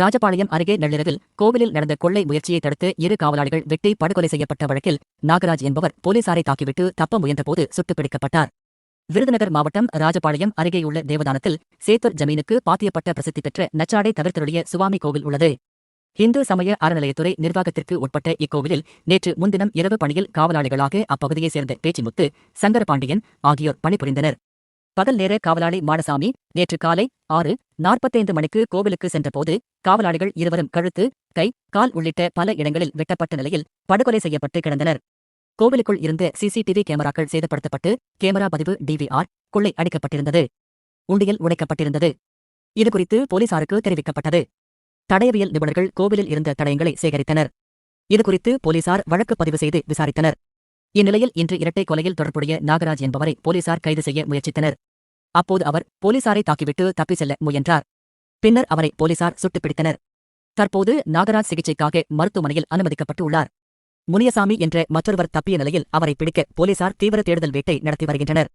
ராஜபாளையம் அருகே நள்ளிரவில் கோவிலில் நடந்த கொள்ளை முயற்சியை தடுத்து இரு காவலாளிகள் வெட்டி படுகொலை செய்யப்பட்ட வழக்கில் நாகராஜ் என்பவர் போலீசாரை தாக்கிவிட்டு தப்ப முயன்றபோது சுட்டுப்பிடிக்கப்பட்டார். விருதுநகர் மாவட்டம் ராஜபாளையம் அருகேயுள்ள தேவதானத்தில் சேத்தூர் ஜமீனுக்கு பாத்தியப்பட்ட பிரசித்தி பெற்ற நச்சாடை தவிர்த்தருடைய சுவாமி கோவில் உள்ளது. இந்து சமய அறநிலையத்துறை நிர்வாகத்திற்கு உட்பட்ட இக்கோவிலில் நேற்று முன்தினம் இரவு பணியில் காவலாளிகளாக அப்பகுதியைச் சேர்ந்த பேச்சிமுத்து சங்கரபாண்டியன் ஆகியோர் பணிபுரிந்தனர். பகல் நேர காவலாளி மாடசாமி நேற்று காலை ஆறு நாற்பத்தைந்து மணிக்கு கோவிலுக்கு சென்றபோது காவலாளிகள் இருவரும் கழுத்து கை கால் உள்ளிட்ட பல இடங்களில் வெட்டப்பட்ட நிலையில் படுகொலை செய்யப்பட்டு கிடந்தனர். கோவிலுக்குள் இருந்த சிசிடிவி கேமராக்கள் சேதப்படுத்தப்பட்டு கேமரா பதிவு டிவிஆர் கொள்ளை அடிக்கப்பட்டிருந்தது. உண்டியல் உடைக்கப்பட்டிருந்தது. இதுகுறித்து போலீசாருக்கு தெரிவிக்கப்பட்டது. தடயவியல் நிபுணர்கள் கோவிலில் இருந்த தடயங்களை சேகரித்தனர். இதுகுறித்து போலீசார் வழக்கு பதிவு செய்து விசாரித்தனர். இந்நிலையில் இன்று இரட்டை கொலையில் தொடர்புடைய நாகராஜ் என்பவரை போலீசார் கைது செய்ய முயற்சித்தனர். அப்போது அவர் போலீசாரை தாக்கிவிட்டு தப்பி செல்ல முயன்றார். பின்னர் அவரை போலீசார் சுட்டுப் பிடித்தனர் தற்போது நாகராஜ் சிகிச்சைக்காக மருத்துவமனையில் அனுமதிக்கப்பட்டு உள்ளார். முனியசாமி என்ற மற்றொருவர் தப்பிய நிலையில் அவரை பிடிக்க போலீசார் தீவிர தேடுதல் வேட்டை நடத்தி வருகின்றனர்.